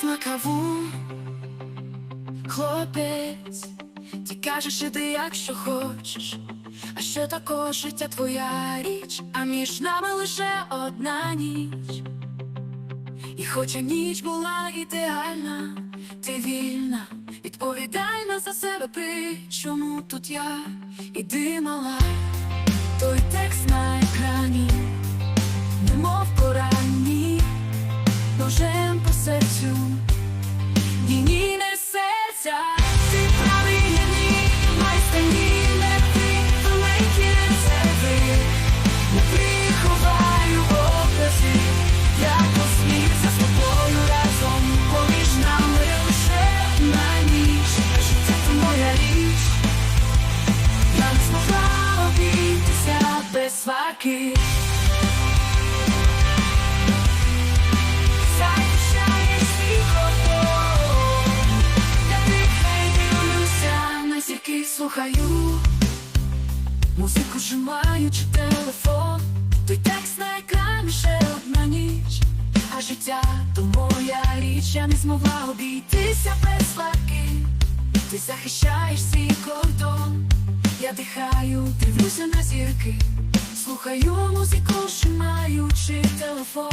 Пив на каву, хлопець, ти кажеш, іди, якщо хочеш, а що також життя твоя річ, а між нами лише одна ніч. І хоча ніч була ідеальна, ти вільна, відповідальна за себе, при чому тут я? Іди мала. Захищаєш свій кордон, я тихо дивлюся, на зірки слухаю. Музику жимаючи телефон, той текст на екрані ще одна ніч, а життя то моя річ, я не змогла обійтися без сварки. Ти захищаєш свій кордон, я дихаю, дивлюся на зірки, слухаю музику, жимаючи телефон,